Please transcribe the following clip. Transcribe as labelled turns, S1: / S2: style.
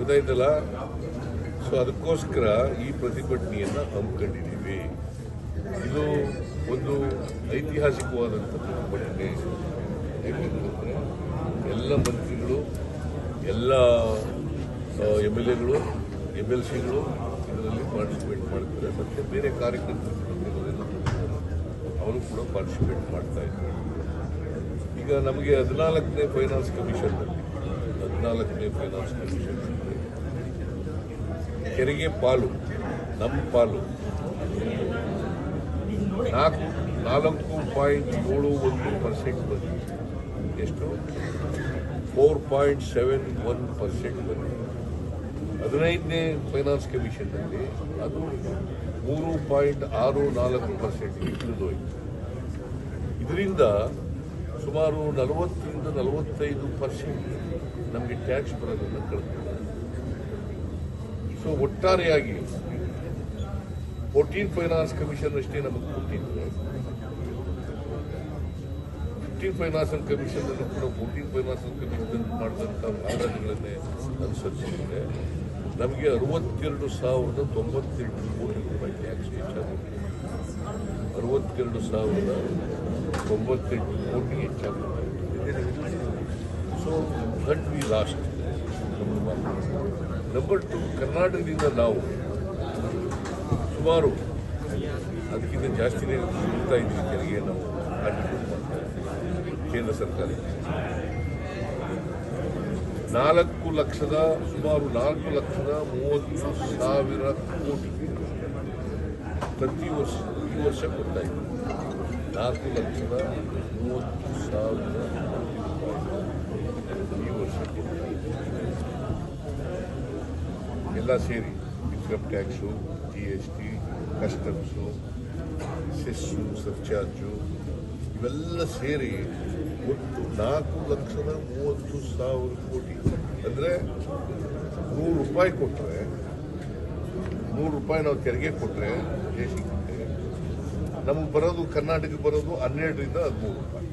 S1: ಗೊತ್ತಾಯ್ತಲ್ಲ ಸೊ ಅದಕ್ಕೋಸ್ಕರ ಈ ಪ್ರತಿಭಟನೆಯನ್ನು ಹಮ್ಮಿಕೊಂಡಿದ್ದೀವಿ. ಇದು ಒಂದು ಐತಿಹಾಸಿಕವಾದಂಥ ಪ್ರತಿಭಟನೆ. ಎಲ್ಲ ಮಂತ್ರಿಗಳು, ಎಲ್ಲ ಎಂ ಎಲ್ ಎಗಳು, ಎಂ ಎಲ್ ಸಿಗಳು ಇದರಲ್ಲಿ ಪಾರ್ಟಿಸಿಪೇಟ್ ಮಾಡ್ತಾರೆ. ಮತ್ತು ಬೇರೆ ಕಾರ್ಯಕರ್ತರು ಅವರು ಕೂಡ ಪಾರ್ಟಿಸಿಪೇಟ್ ಮಾಡ್ತಾ ಇದ್ದಾರೆ. ಈಗ ನಮಗೆ ಹದಿನಾಲ್ಕನೇ ಫೈನಾನ್ಸ್ ಕಮಿಷನ್ ಹದಿನಾಲ್ಕನೇ ಫೈನಾನ್ಸ್ ಕಮಿಷನ್ ಕೆರೆಗೆ ಪಾಲು ನಮ್ಮ ಪಾಲು. ನಾಲ್ಕು ನಾಲ್ಕು ಪಾಯಿಂಟ್ ಏಳು ಒಂದು ಪರ್ಸೆಂಟ್ ಬಂದಿದೆ. ಎಷ್ಟು? Four point seven one percent ಬಂದಿದೆ. ಹದಿನೈದನೇ ಫೈನಾನ್ಸ್ ಕಮಿಷನ್ನಲ್ಲಿ ಅದು ಮೂರು ಪಾಯಿಂಟ್ ಆರು ನಾಲ್ಕು ಪರ್ಸೆಂಟ್ ಇಳಿದೋಯ್ತು. ಇದರಿಂದ ಸುಮಾರು ನಲವತ್ತರಿಂದ ನಲವತ್ತೈದು ಪರ್ಸೆಂಟ್ ನಮಗೆ ಟ್ಯಾಕ್ಸ್ ಬರೋದನ್ನು ಕಳೆದಿದೆ ಸೊ ಒಟ್ಟಾರೆಯಾಗಿ ಫೋರ್ಟೀನ್ ಫೈನಾನ್ಸ್ ಕಮಿಷನ್ ಅಷ್ಟೇ ನಮಗೆ ಕೊಟ್ಟಿದ್ದು ಫಿಫ್ಟೀನ್ ಫೈನಾನ್ಸ್ ಕಮಿಷನ್ ಅನ್ನು ಕೂಡ ಫೋರ್ಟೀನ್ ಫೈನಾನ್ಸ್ ಕಮಿಷನ್ ಮಾಡಿದಂಥ ಆಧಾರಗಳನ್ನೇ ಅನುಸರಿಸಿದ್ರೆ ನಮಗೆ ಅರವತ್ತೆರಡು ಸಾವಿರದ ತೊಂಬತ್ತೆಂಟು ಕೋಟಿ ರೂಪಾಯಿ ಟ್ಯಾಕ್ಸ್ ಹೆಚ್ಚಾಗುತ್ತೆ ಅರವತ್ತೆರಡು ಸಾವಿರದ ತೊಂಬತ್ತೆಂಟು ಕೋಟಿ ಹೆಚ್ಚಾಗುತ್ತೆ so that we lost number two ಕರ್ನಾಟಕದಿಂದ ನಾವು ಸುಮಾರು ಅದಕ್ಕಿಂತ ಜಾಸ್ತಿನೇ ಕೊಡ್ತಾ ಇದ್ದೀವಿ. ತೆರಿಗೆ ನಾವು ಕೇಂದ್ರ ಸರ್ಕಾರ. ನಾಲ್ಕು ಲಕ್ಷದ ಸುಮಾರು ನಾಲ್ಕು ಲಕ್ಷದ ಮೂವತ್ತು ಸಾವಿರ ಕೋಟಿ ಪ್ರತಿ ವರ್ಷ ಈ ವರ್ಷ ಕೊಡ್ತಾ ಇದ್ದೀವಿ. ನಾಲ್ಕು ಲಕ್ಷದ ಮೂವತ್ತು ಸಾವಿರ ಕೋಟಿ ರೂಪಾಯಿ ಈ ವರ್ಷ ಕೊಡ್ತಾ ಇದ್ದೀವಿ ಎಲ್ಲ ಸೇರಿ income tax G S T customs, cess, surcharge, ಇವೆಲ್ಲ ಸೇರಿ ಒಟ್ಟು ನಾಲ್ಕು ಲಕ್ಷದ ಮೂವತ್ತು ಸಾವಿರ ಕೋಟಿ. ಅಂದರೆ ನೂರು ರೂಪಾಯಿ ಕೊಟ್ಟರೆ ನೂರು ರೂಪಾಯಿ ನಾವು ತೆರಿಗೆ ಕೊಟ್ಟರೆ ದೇಶಕ್ಕೆ ನಮಗೆ ಬರೋದು ಕರ್ನಾಟಕಕ್ಕೆ ಬರೋದು ಹನ್ನೆರಡರಿಂದ ಹದಿಮೂರು ರೂಪಾಯಿ.